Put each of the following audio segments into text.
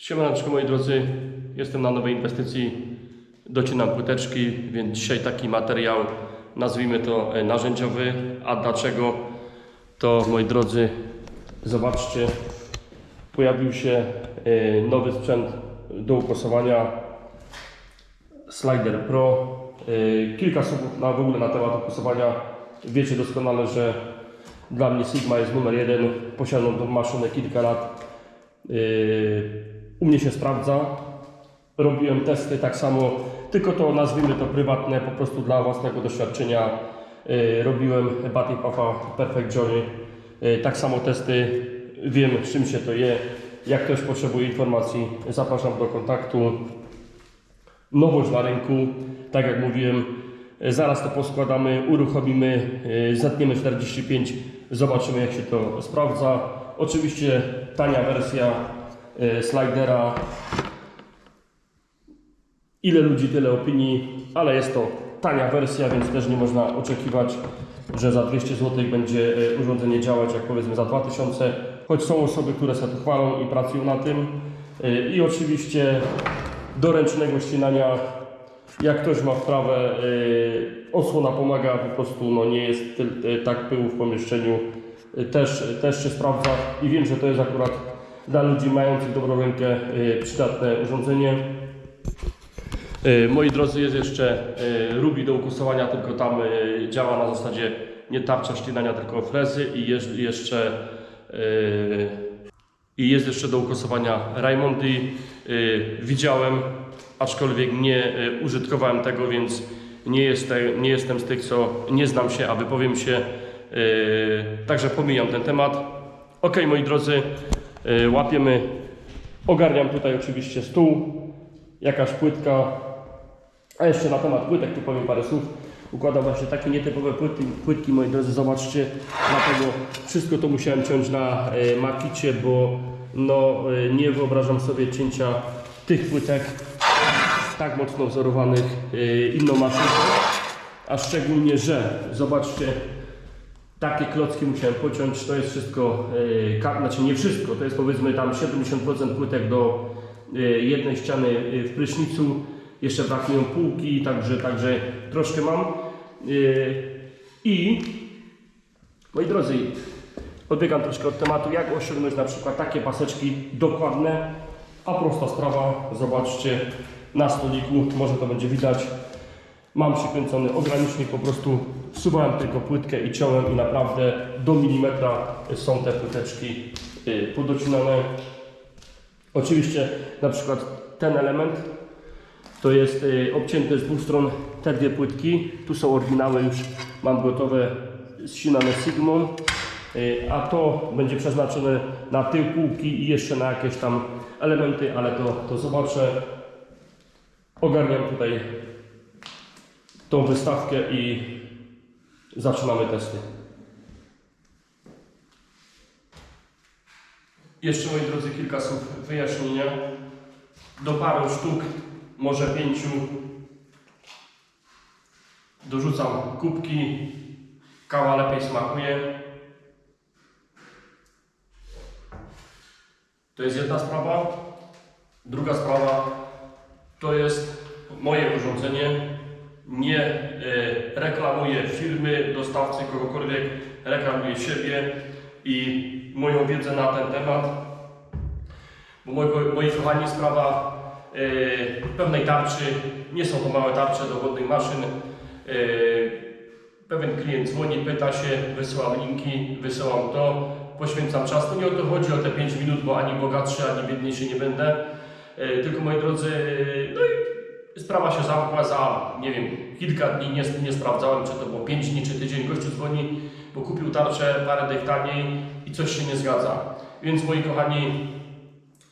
Siemaneczko moi drodzy, jestem na nowej inwestycji, docinam płyteczki, więc dzisiaj taki materiał, nazwijmy to e, narzędziowy, a dlaczego? To moi drodzy, zobaczcie, pojawił się e, nowy sprzęt do ukosowania, Slider Pro. E, Kilka słów na, w ogóle na temat ukosowania. Wiecie doskonale, że dla mnie Sigma jest numer jeden, posiadam tą maszynę kilka lat. U mnie się sprawdza. Robiłem testy tak samo, tylko to nazwijmy to prywatne, po prostu dla własnego doświadczenia. Yy, Robiłem Baty Papa Perfect Journey. Yy, Tak samo testy, wiem czym się to je. Jak ktoś potrzebuje informacji, zapraszam do kontaktu. Nowość na rynku, tak jak mówiłem, yy, zaraz to poskładamy, uruchomimy, zetniemy 45, zobaczymy jak się to sprawdza. Oczywiście tania wersja y, slidera. Ile ludzi, tyle opinii, ale jest to tania wersja, więc też nie można oczekiwać, że za 200 zł będzie y, urządzenie działać jak powiedzmy za 2000, choć są osoby, które sobie to chwalą i pracują na tym. Y, I oczywiście do ręcznego ścinania, jak ktoś ma wprawę, y, osłona pomaga, po prostu no, nie jest y, tak pyłu w pomieszczeniu, y, też, też się sprawdza i wiem, że to jest akurat dla ludzi mających dobrą rękę y, przydatne urządzenie. Y, Moi drodzy, jest jeszcze y, Ruby do ukusowania, tylko tam działa na zasadzie nie tarcza ścinania, tylko frezy i jest jeszcze i jest jeszcze do ukosowania Raymondy. Y, widziałem, aczkolwiek nie użytkowałem tego, więc nie jestem, nie jestem z tych, co nie znam się, a wypowiem się. Także pomijam ten temat. Ok, moi drodzy, łapiemy. Ogarniam tutaj oczywiście stół, jakaś płytka. A jeszcze na temat płytek, tu powiem parę słów. Układam właśnie takie nietypowe płytki, płytki moi drodzy, zobaczcie. Dlatego wszystko to musiałem ciąć na e, makicie, bo no, e, nie wyobrażam sobie cięcia tych płytek tak mocno wzorowanych inną maszyną. A szczególnie, że zobaczcie, takie klocki musiałem pociąć. To jest wszystko, ka- znaczy nie wszystko, to jest powiedzmy tam 70% płytek do e, jednej ściany e, w prysznicu. Jeszcze brakują półki, także, także troszkę mam. I moi drodzy, odbiegam troszkę od tematu, jak osiągnąć na przykład takie paseczki dokładne, a prosta sprawa, zobaczcie na stoliku, może to będzie widać. Mam przykręcony ogranicznik, po prostu wsuwałem tylko płytkę i ciąłem i naprawdę do milimetra są te płyteczki y, podocinane. Oczywiście na przykład ten element to jest y, obcięte z dwóch stron te dwie płytki. Tu są oryginały już, mam gotowe ścinane Sigmą. Y, A to będzie przeznaczone na tył półki i jeszcze na jakieś tam elementy, ale to, to zobaczę. Ogarniam tutaj tą wystawkę i zaczynamy testy. Jeszcze moi drodzy kilka słów wyjaśnienia. Do paru sztuk, może pięciu dorzucam kubki. Kawa lepiej smakuje. To jest jedna sprawa. Druga sprawa to jest moje urządzenie. Nie e, reklamuję firmy, dostawcy, kogokolwiek, reklamuję siebie i moją wiedzę na ten temat. Bo moi, moi kochani, sprawa e, pewnej tarczy, nie są to małe tarcze do wodnych maszyn. E, pewien klient dzwoni, pyta się, wysyłam linki, wysyłam to, poświęcam czas. To nie o to chodzi o te 5 minut, bo ani bogatszy, ani biedniejszy nie będę. Tylko moi drodzy, no sprawa się zamkła za, nie wiem, kilka dni, nie, nie sprawdzałem, czy to było 5 dni, czy tydzień. Gościu dzwoni, bo kupił tarczę parę dych taniej i coś się nie zgadza. Więc moi kochani,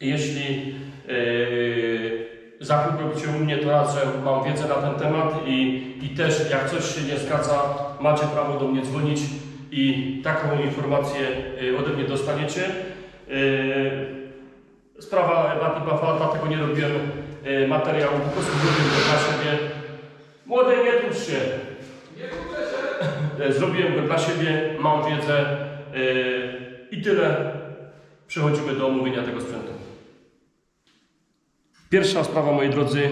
jeśli yy, zakup robicie u mnie, to raz, że mam wiedzę na ten temat i, i też jak coś się nie zgadza, macie prawo do mnie dzwonić i taką informację yy, ode mnie dostaniecie. Yy, Sprawa Bati Bafa, dlatego nie robiłem materiału, po prostu zrobiłem go dla siebie. Młody, nie tłucz się. E, Zrobiłem go dla siebie, mam wiedzę yy, i tyle. Przechodzimy do omówienia tego sprzętu. Pierwsza sprawa, moi drodzy,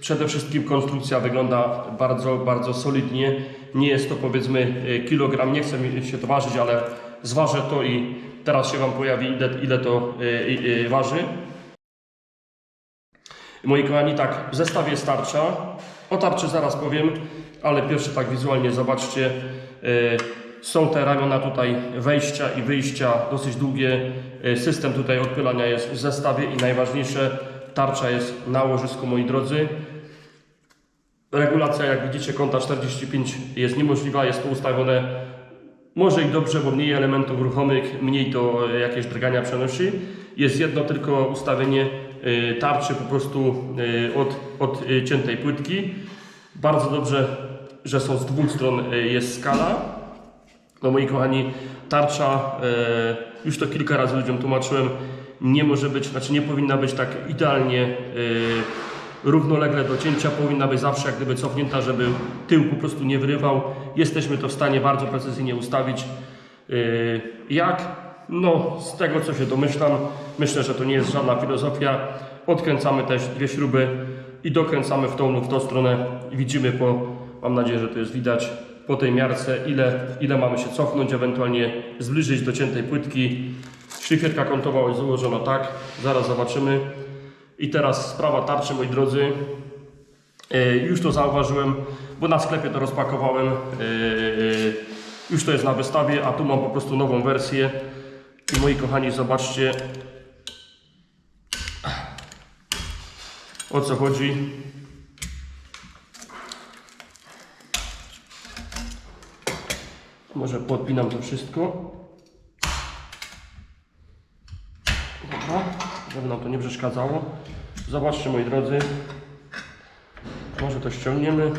przede wszystkim konstrukcja wygląda bardzo, bardzo solidnie. Nie jest to powiedzmy e, kilogram, nie chcę mi się to ważyć, ale zważę to i teraz się Wam pojawi, ile, to e, e, waży. Moi kochani, tak, w zestawie jest tarcza. O tarczy zaraz powiem, ale pierwsze tak wizualnie zobaczcie. e, Są te ramiona tutaj wejścia i wyjścia dosyć długie. E, System tutaj odpylania jest w zestawie i najważniejsze, tarcza jest na łożysku, moi drodzy. Regulacja, jak widzicie, kąta 45 jest niemożliwa, jest to ustawione może i dobrze, bo mniej elementów ruchomych, mniej to e, jakieś drgania przenosi. Jest jedno tylko ustawienie tarczy po prostu e, od, od e, ciętej płytki. Bardzo dobrze, że są z dwóch stron jest skala. No moi kochani, tarcza, już to kilka razy ludziom tłumaczyłem, nie może być, znaczy nie powinna być tak idealnie równolegle do cięcia, powinna być zawsze jak gdyby cofnięta, żeby tył po prostu nie wyrywał. Jesteśmy to w stanie bardzo precyzyjnie ustawić. Jak? No, z tego co się domyślam, myślę, że to nie jest żadna filozofia. Odkręcamy też dwie śruby i dokręcamy w tą lub w tą stronę. I widzimy po, mam nadzieję, że to jest widać, po tej miarce, ile, ile mamy się cofnąć, ewentualnie zbliżyć do ciętej płytki. Szlifierka kątowa jest założona tak, zaraz zobaczymy. I teraz sprawa tarczy, moi drodzy. E, Już to zauważyłem, bo na sklepie to rozpakowałem. E, Już to jest na wystawie, a tu mam po prostu nową wersję. I moi kochani, zobaczcie o co chodzi. Może podpinam to wszystko. Dobra, żeby nam to nie przeszkadzało. Zobaczcie moi drodzy. Może to ściągniemy.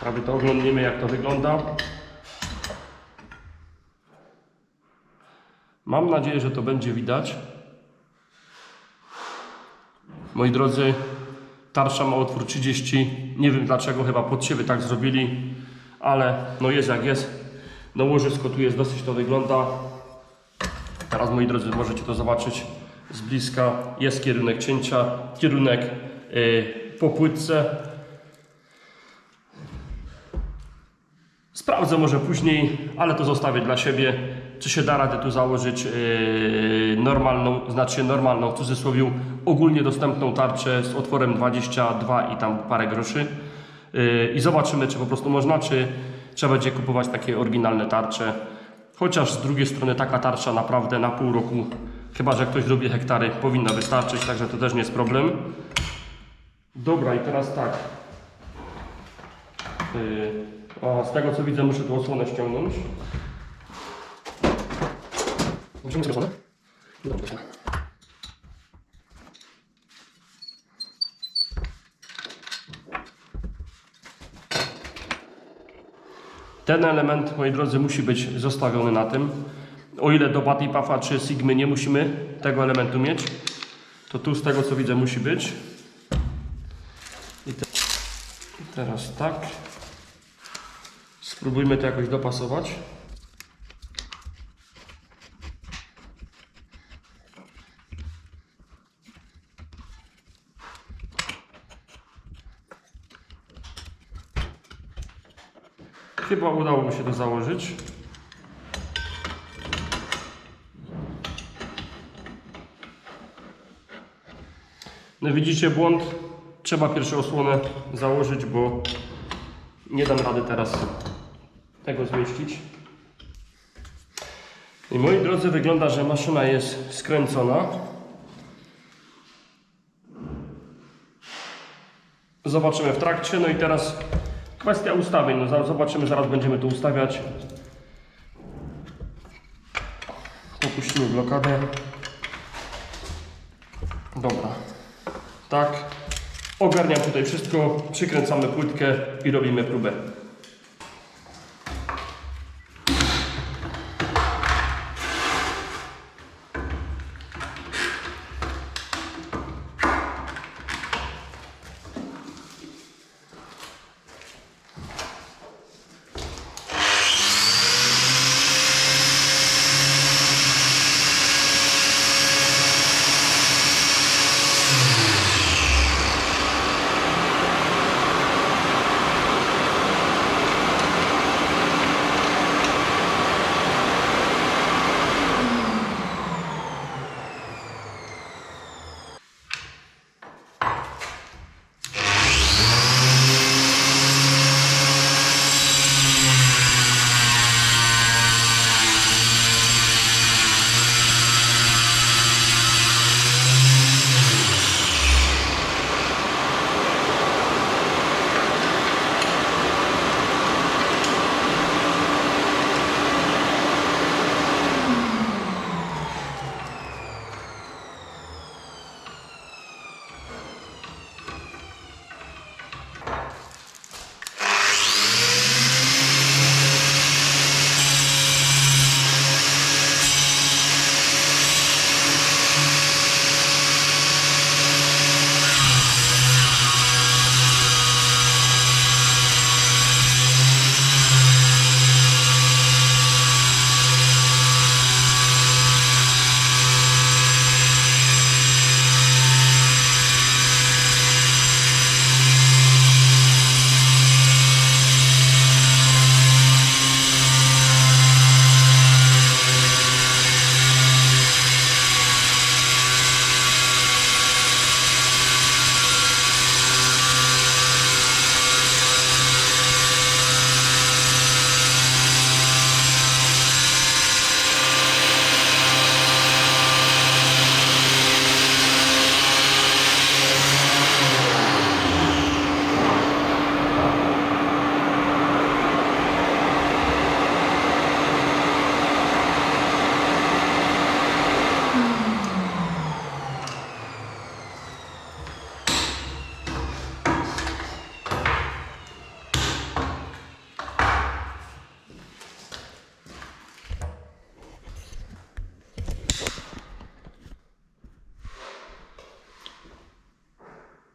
Prawie to oglądniemy jak to wygląda. Mam nadzieję, że to będzie widać. Moi drodzy, tarsza ma otwór 30. Nie wiem dlaczego, chyba pod siebie tak zrobili, ale no jest jak jest. No łożysko tu jest dosyć to wygląda. Teraz moi drodzy możecie to zobaczyć z bliska. Jest kierunek cięcia, kierunek yy, po płytce. Sprawdzę może później, ale to zostawię dla siebie. Czy się da radę tu założyć yy, normalną, znaczy normalną w cudzysłowie ogólnie dostępną tarczę z otworem 22 i tam parę groszy. Yy, I zobaczymy, czy po prostu można, czy trzeba będzie kupować takie oryginalne tarcze. Chociaż z drugiej strony taka tarcza naprawdę na pół roku, chyba że ktoś lubi hektary, powinna wystarczyć, także to też nie jest problem. Dobra, i teraz tak. Yy, o, z tego co widzę, muszę tu osłonę ściągnąć. Musimy sobie osłonę? Dobra. Ten element, moi drodzy, musi być zostawiony na tym. O ile do Batty Puffa czy Sigmy nie musimy tego elementu mieć, to tu z tego co widzę musi być. I te... I teraz tak. Spróbujmy to jakoś dopasować. Chyba udało mi się to założyć. No widzicie błąd. Trzeba pierwszą osłonę założyć, bo nie dam rady teraz tego zmieścić. I moi drodzy, wygląda, że maszyna jest skręcona. Zobaczymy w trakcie. No i teraz kwestia ustawień. No za- zobaczymy, zaraz będziemy to ustawiać. Opuścimy blokadę. Dobra. Tak. Ogarniam tutaj wszystko, przykręcamy płytkę i robimy próbę.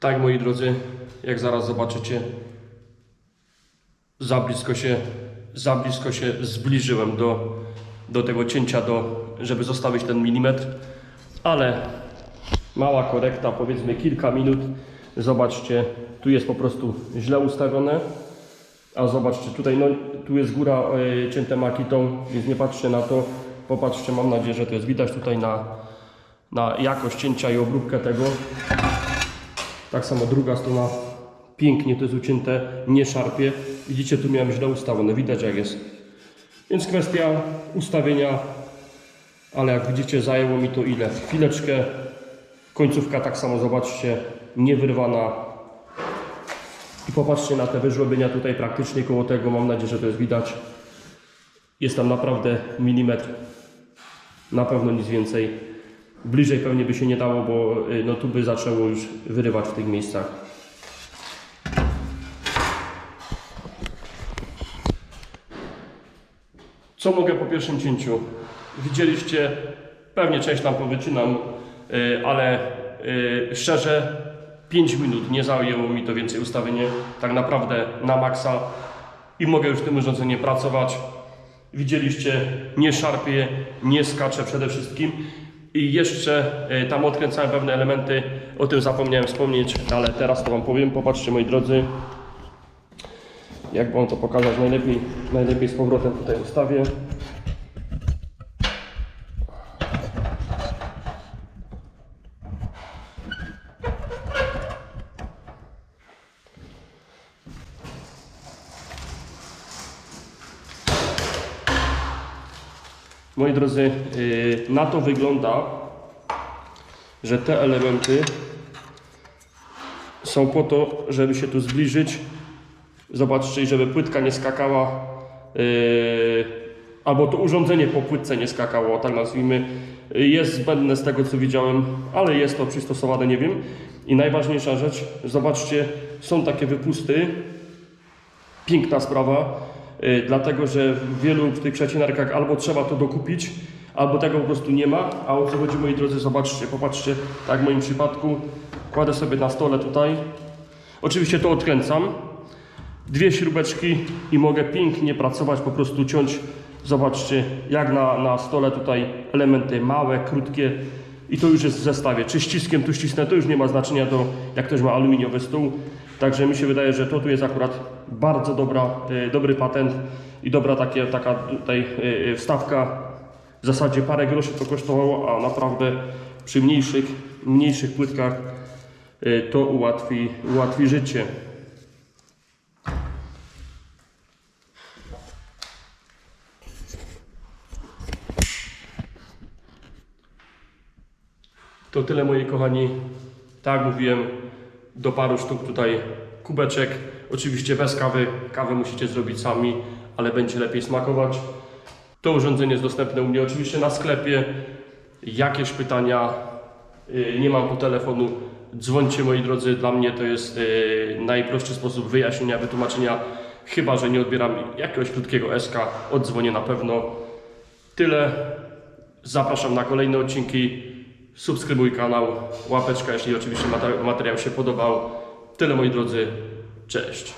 Tak, moi drodzy, jak zaraz zobaczycie, za blisko się, za blisko się zbliżyłem do, do tego cięcia, do, żeby zostawić ten milimetr, ale mała korekta, powiedzmy kilka minut. Zobaczcie, tu jest po prostu źle ustawione, a zobaczcie, tutaj no, tu jest góra y, cięte makitą, więc nie patrzcie na to. Popatrzcie, mam nadzieję, że to jest widać tutaj na, na jakość cięcia i obróbkę tego. Tak samo druga strona, pięknie to jest ucięte, nie szarpie. Widzicie, tu miałem źle ustawione, widać jak jest. Więc kwestia ustawienia, ale jak widzicie zajęło mi to ile? Chwileczkę. Końcówka tak samo, zobaczcie, niewyrwana. I popatrzcie na te wyżłobienia tutaj praktycznie koło tego, mam nadzieję, że to jest widać. Jest tam naprawdę milimetr, na pewno nic więcej. Bliżej pewnie by się nie dało, bo y, no, tu by zaczęło już wyrywać w tych miejscach. Co mogę po pierwszym cięciu? Widzieliście, pewnie część tam powycinam, y, ale y, szczerze 5 minut nie zajęło mi to więcej ustawienie, tak naprawdę na maksa i mogę już tym urządzeniem pracować. Widzieliście, nie szarpie, nie skacze przede wszystkim. I jeszcze y, tam odkręcałem pewne elementy, o tym zapomniałem wspomnieć, ale teraz to Wam powiem. Popatrzcie moi drodzy, jak Wam to pokazać najlepiej, najlepiej z powrotem tutaj ustawię. Moi drodzy, yy, na to wygląda, że te elementy są po to, żeby się tu zbliżyć. Zobaczcie, żeby płytka nie skakała, yy, albo to urządzenie po płytce nie skakało, tak nazwijmy. Jest zbędne z tego, co widziałem, ale jest to przystosowane, nie wiem. I najważniejsza rzecz, zobaczcie, są takie wypusty. Piękna sprawa. Y, dlatego że w wielu w tych przecinarkach albo trzeba to dokupić, albo tego po prostu nie ma. A o co chodzi, moi drodzy, zobaczcie, popatrzcie, tak w moim przypadku, kładę sobie na stole tutaj. Oczywiście to odkręcam. Dwie śrubeczki i mogę pięknie pracować, po prostu ciąć. Zobaczcie, jak na, na stole tutaj elementy małe, krótkie i to już jest w zestawie. Czy ściskiem tu ścisnę, to już nie ma znaczenia, to jak ktoś ma aluminiowy stół. Także mi się wydaje, że to tu jest akurat bardzo dobra, y, dobry patent i dobra takie, taka tutaj y, y, wstawka. W zasadzie parę groszy to kosztowało, a naprawdę przy mniejszych, mniejszych płytkach to ułatwi, ułatwi życie. To tyle moi kochani. Tak mówiłem, do paru sztuk tutaj kubeczek. Oczywiście bez kawy. Kawę musicie zrobić sami, ale będzie lepiej smakować. To urządzenie jest dostępne u mnie oczywiście na sklepie. Jakieś pytania? Yy, Nie mam tu telefonu. Dzwońcie moi drodzy, dla mnie to jest yy, najprostszy sposób wyjaśnienia, wytłumaczenia. Chyba, że nie odbieram jakiegoś krótkiego SK, oddzwonię na pewno. Tyle. Zapraszam na kolejne odcinki. Subskrybuj kanał, łapeczka, jeśli oczywiście mate- materiał się podobał. Tyle moi drodzy. Cześć.